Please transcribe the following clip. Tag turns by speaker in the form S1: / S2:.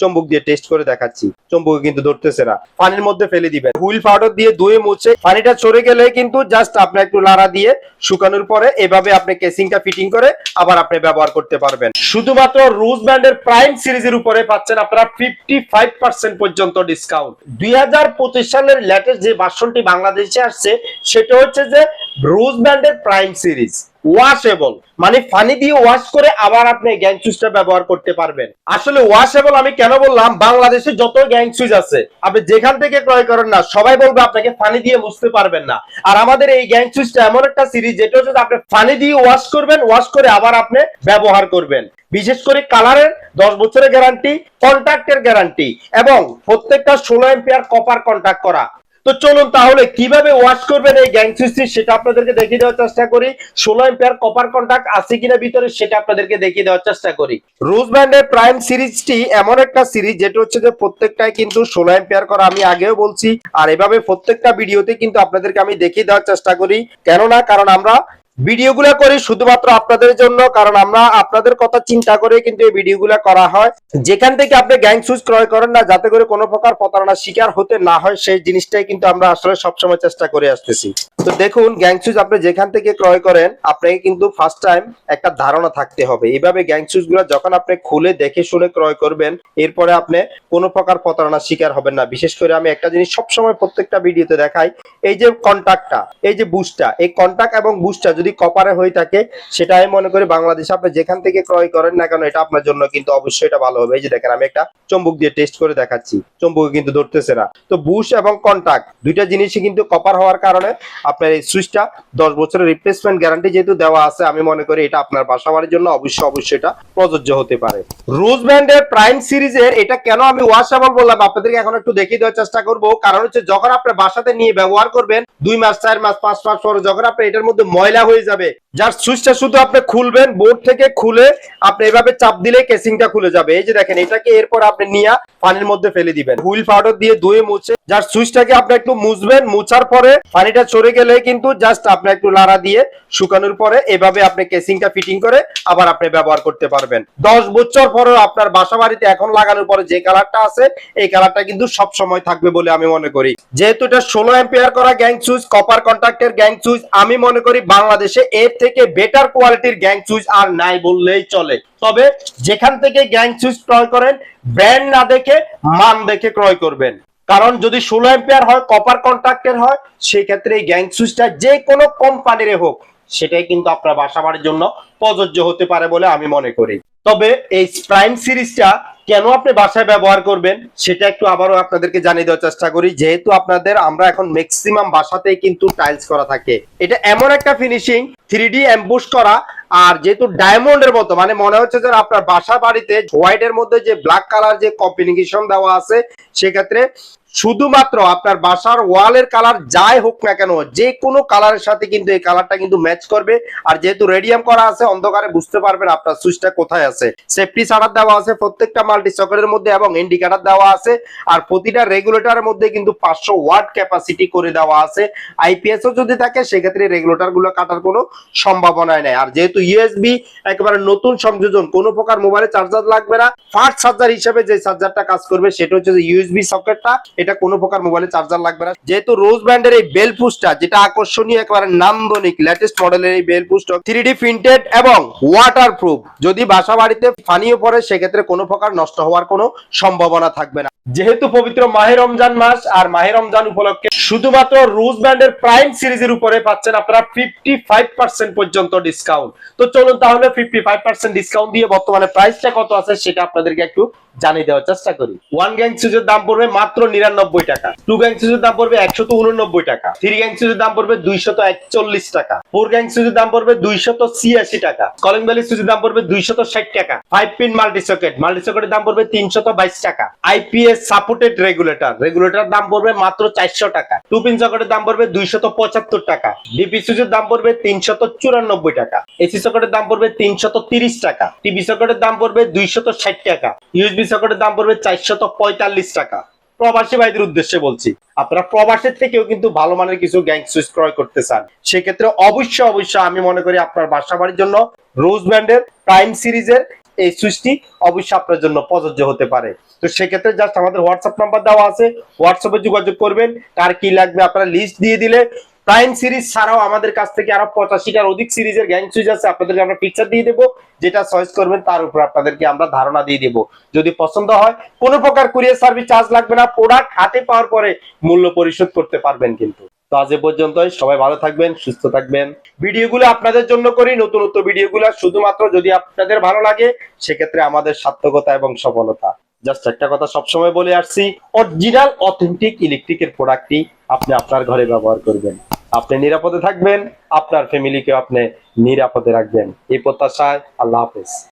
S1: চম্বুক দিয়ে টেস্ট করে দেখাচ্ছি। চম্বুকে কিন্তু ধরতেছে না। পানির মধ্যে ফেলে দিবেন। হুইল পাউডার দিয়ে ধুয়ে মুছে পানিটা চড়ে গেলে কিন্তু জাস্ট আপনি একটু লাড়া দিয়ে শুকানোর পরে এভাবে আপনি কেসিংটা ফিটিং করে আবার আপনি ব্যবহার করতে পারবেন। শুধুমাত্র রুজ ব্র্যান্ডের প্রাইম সিরিজের উপরে পাচ্ছেন আপনারা ফিফটি ফাইভ পার্সেন্ট পর্যন্ত ডিসকাউন্ট দুই হাজার পঁচিশ সালের লেটেস্ট যে ভার্সনটি বাংলাদেশে আসছে, সেটা হচ্ছে যে রুজ ব্র্যান্ডের প্রাইম সিরিজ ওয়াশেবল মানে ফানি দিয়ে ওয়াশ করে আবার আপনি গ্যাং সুইচটা ব্যবহার করতে পারবেন। আসলে ওয়াশেবল আমি কেন বললাম? বাংলাদেশে যত গ্যাং সুইচ আছে, আপনি যেখান থেকে ক্রয় করেন না, সবাই বলবে আপনাকে পানি দিয়ে মুছতে পারবেন না। আর আমাদের এই গ্যাং সুইচটা এমন একটা সিরিজ যেটা হচ্ছে আপনি ফানি দিয়ে ওয়াশ করবেন ওয়াশ করে আবার আপনি ব্যবহার করবেন। বিশেষ করে কালারের দশ বছরের গ্যারান্টি কন্ট্যাক্টের গ্যারান্টি এবং প্রত্যেকটা ষোলো এম্পিয়ার কপার কন্ট্যাক্ট করা। তো চলুন তাহলে কীভাবে ওয়াশ করবেন এই গ্যাং সেটা আপনাদেরকে দেখিয়ে দেওয়ার চেষ্টা করি। ষোলো এম্পিয়ার কপার কন্ট্যাক্ট আছে কিনা ভিতরে সেটা আপনাদেরকে দেখিয়ে দেওয়ার চেষ্টা করি। রোজ ব্র্যান্ডের প্রাইম সিরিজটি এমন একটা সিরিজ যেটা হচ্ছে যে প্রত্যেকটাই কিন্তু ষোলো এম্পিয়ার করা, আমি আগেও বলছি। আর এভাবে প্রত্যেকটা ভিডিওতে কিন্তু আপনাদেরকে আমি দেখিয়ে দেওয়ার চেষ্টা করি। কেননা, কারণ আমরা ভিডিওগুলো করি শুধুমাত্র আপনাদের জন্য, কারণ আমরা আপনাদের কথা চিন্তা করে কিন্তু এই ভিডিওগুলো করা হয়। যেখান থেকে আপনি গ্যাং সুইচ ক্রয় করেন না, যাতে করে কোনো প্রকার প্রতারণার শিকার হতে না হয়, সেই জিনিসটাই কিন্তু আমরা আসলে সবসময় চেষ্টা করে আসতেছি। তো দেখুন গ্যাং সুইচ আপনি যেখান থেকে ক্রয় করেন, আপনাকে কিন্তু ফার্স্ট টাইম একটা ধারণা থাকতে হবে। এইভাবে গ্যাং সুইচগুলো যখন আপনি খুলে দেখে শুনে ক্রয় করবেন, এরপরে আপনি কোনো প্রকার প্রতারণার শিকার হবেন না। বিশেষ করে আমি একটা জিনিস সবসময় প্রত্যেকটা ভিডিওতে দেখাই, এই যে কন্টাক্টটা, এই যে বুস্টটা, এই কন্টাক্ট এবং বুস্টটা যদি কপারে হয়ে থাকে, সেটা আমি মনে করি বাংলাদেশে আপনি যেখান থেকে ক্রয় করেন না কেন, এটা আপনার জন্য কিন্তু অবশ্যই এটা ভালো হবে। এই যে দেখেন, আমি একটা চম্বুক দিয়ে টেস্ট করে দেখাচ্ছি। চম্বুকে কিন্তু ধরতেছে না। তো বুশ এবং কন্টাক্ট, দুইটা জিনিসই কিন্তু কপার হওয়ার কারণে আপনার এই সুইচটা দশ বছরের রিপ্লেসমেন্ট গ্যারান্টি যেহেতু দেওয়া আছে, আমি মনে করি এটা আপনার বাসা বাড়ির জন্য অবশ্যই অবশ্যই এটা প্রযোজ্য হতে পারে। রোজ ব্র্যান্ডের প্রাইম সিরিজের এটা কেন আমি ওয়াশেবল বললাম? আপনাদেরকে এখন একটু দেখিয়ে দেওয়ার চেষ্টা করব। কারণ হচ্ছে যখন আপনার বাসাতে নিয়ে ব্যবহার করবেন, দুই মাস, চার মাস, পাঁচ মাস পরে যখন আপনি এটার মধ্যে ময়লা হয়ে যাবে যার সুইচটা শুধু আপনি খুলবেন বোর্ড থেকে খুলে আপনি এভাবে চাপ দিলে কেসিংটা খুলে যাবে। এই যে দেখেন, এটাকে এরপর আপনি নিয়ে পানির মধ্যে ফেলে দিবেন। হুইল পাউডার দিয়ে ধুয়ে মুছে যার সুইচটাকে আপনি একটু মুছবেন, মুছার পরে পানিটা চড়ে গেলে কিন্তু জাস্ট আপনি একটু লাড়া দিয়ে শুকানোর পরে এভাবে আপনি কেসিংটা ফিটিং করে আবার আপনি ব্যবহার করতে পারবেন। দশ বছর পরেও আপনার বাসা বাড়িতে এখন লাগানোর পরে যে কালারটা আছে, এই কালারটা কিন্তু সব সময় থাকবে বলে আমি মনে করি। যেহেতু এটা ষোলো এম্পিয়ার করা গ্যাং সুইচ কপার কন্ট্রাক্টের গ্যাং সুইচ আমি মনে করি বাংলাদেশে এর থেকে বেটার কোয়ালিটির গ্যাং সুইচ আর নাই বললেই চলে। তবে যেখান থেকে গ্যাং সুইচ ক্রয় করেন ব্র্যান্ড না দেখে, মান দেখে ক্রয় করবেন। কারণ যদি ষোলো এম্পিয়ার হয় কপার কন্ট্রাক্টের হয় সেই ক্ষেত্রে এই গ্যাং সুইচটা যে কোনো কোম্পানির হোক, সেটাই কিন্তু আপনার বাসা বাড়ির জন্য প্রযোজ্য হতে পারে বলে আমি মনে করি। তবে এই প্রাইম সিরিজটা কেন আপনি বাসায় ব্যবহার করবেন সেটা একটু আবারও আপনাদেরকে জানিয়ে দেওয়ার চেষ্টা করি। যেহেতু আপনাদের, আমরা এখন ম্যাক্সিমাম বাসাতেই কিন্তু টাইলস করা থাকে। এটা এমন একটা ফিনিশিং থ্রি ডি করা, আর যেহেতু ডায়মন্ডের মতো মানে মনে হচ্ছে যে আপনার বাসা বাড়িতে হোয়াইট এর মধ্যে যে ব্ল্যাক কালার যে কম্বিনেশন দেওয়া আছে, সেক্ষেত্রে শুধুমাত্র আপনার বাসার ওয়ালের কালার যাই হোক না কেন, যে কোনো কালারের সাথে কিন্তু এই কালারটা কিন্তু ম্যাচ করবে। আর যেহেতু রেডিয়াম করা আছে, অন্ধকারে বুঝতে পারবেন আপনার সুইচটা কোথায় আছে। সেফটি ছাড়ার দেওয়া আছে, প্রত্যেকটা মাল্টি সকেটের মধ্যে এবং ইন্ডিকেটার দেওয়া আছে। আর প্রতিটা রেগুলেটরের মধ্যে কিন্তু পাঁচশো ওয়াট ক্যাপাসিটি করে দেওয়া আছে। আইপিএস ও যদি থাকে, সেক্ষেত্রে রেগুলেটরগুলো কাটার কোনো সম্ভাবনা নেই। আর যেহেতু ইউএসবি একেবারে নতুন সংযোজন, কোনো প্রকার মোবাইলে চার্জার লাগবে না। ফাস্ট চার্জার হিসেবে যে চার্জারটা কাজ করবে, সেটা হচ্ছে ইউএসবি সকেটটা এটা কোনো প্রকার মোবাইলে চার্জার লাগবে না। যেহেতু রোজ ব্র্যান্ডের এই বেল পুস্টটা যেটা আকর্ষণীয় একেবারে নান্দনিক লেটেস্ট মডেলের এই bell post three D printed এবং ওয়াটার প্রুফ যদি বাসা বাড়িতে ফানিও পড়ে, সেক্ষেত্রে কোনো প্রকার নষ্ট হওয়ার কোনো সম্ভাবনা থাকবে না। যেহেতু পবিত্র মাহে রমজান মাস, আর মাহে রমজান উপলক্ষে শুধুমাত্র রোজ ব্র্যান্ডের প্রাইম সিরিজের উপরে পাচ্ছেন আপনারা ফিফটি ফাইভ পার্সেন্ট পর্যন্ত ডিসকাউন্ট তো চলুন তাহলে ফিফটি ফাইভ পার্সেন্ট ডিসকাউন্ট দিয়ে বর্তমানে প্রাইসটা কত আছে সেটা আপনাদেরকে একটু জানিয়ে দেওয়ার চেষ্টা করি। ওয়ান গ্যাং সুজের দাম পড়বে মাত্র নিরানব্বই টাকা। টু গ্যাং সুজের দাম পড়বে একশত উননব্বই টাকা। থ্রি গ্যাং সুজের দাম পড়বে দুইশত একচল্লিশ টাকা। ফোর গ্যাং সুজের দাম পড়বে দুইশত ছিয়াশি টাকা। কলিং ভ্যালি সুজের দাম পড়বে দুইশত ষাট টাকা। Five pin multi socket multi সকেটের দাম পড়বে তিনশত বাইশ টাকা। আইপিএস সাপোর্টেড রেগুলেটর রেগুলেটর দাম পড়বে মাত্র চারশো টাকা। টু পিন সকেটের দাম পড়বে দুইশত পঁচাত্তর টাকা। ডিপি সুজের দাম পড়বে তিনশত চুরানব্বই টাকা। এসি সকেটের দাম পড়বে তিনশত তিরিশ টাকা। টিভি সকেটের দাম পড়বে দুইশত ষাট টাকা। ইউএসবি সকেটের দাম পড়বে চারশত পঁয়তাল্লিশ টাকা। প্রবাসী ভাইদের উদ্দেশ্যে বলছি, আপনারা প্রবাসের থেকেও কিন্তু ভালো মানের কিছু গ্যাং সুইচ ক্রয় করতে চান। সেক্ষেত্রে অবশ্যই অবশ্যই আমি মনে করি আপনার বাসা বাড়ির জন্য রোজ ব্র্যান্ডের প্রাইম সিরিজের এই সুইচটি অবশ্যই আপনার জন্য প্রযোজ্য হতে পারে। তো সেক্ষেত্রে জাস্ট আমাদের হোয়াটসঅ্যাপ নাম্বার দেওয়া আছে। হোয়াটসঅ্যাপে যোগাযোগ করবেন। কার কি লাগবে আপনারা লিস্ট দিয়ে দিলে। প্রাইম সিরিজ ছাড়াও আমাদের কাছ থেকে আরও পঁচাশিটার অধিক সিরিজের গ্যাং সুইচ আছে, আপনাদেরকে আমরা পিকচার দিয়ে দেবো। যেটা চয়েস করবেন, তার উপর আপনাদেরকে আমরা ধারণা দিয়ে দেবো। যদি পছন্দ হয়, কোনো প্রকার কুরিয়ার সার্ভিস চার্জ লাগবে না। প্রোডাক্ট হাতে পাওয়ার পরে মূল্য পরিশোধ করতে পারবেন কিন্তু। তো আজ এ পর্যন্তই। সবাই ভালো থাকবেন, সুস্থ থাকবেন। ভিডিওগুলো আপনাদের জন্য করি নতুন নতুন ভিডিওগুলো। শুধুমাত্র যদি আপনাদের ভালো লাগে, সেক্ষেত্রে আমাদের সার্থকতা এবং সফলতা। জাস্ট একটা কথা সবসময় বলে আসছি অরিজিনাল অথেন্টিক ইলেকট্রিকের প্রোডাক্টটি আপনি আপনার ঘরে ব্যবহার করবেন। আপনি নিরাপদে থাকবেন, আপনার ফ্যামিলিকে আপনি নিরাপদে রাখবেন। এই প্রত্যাশায় আল্লাহ হাফেজ।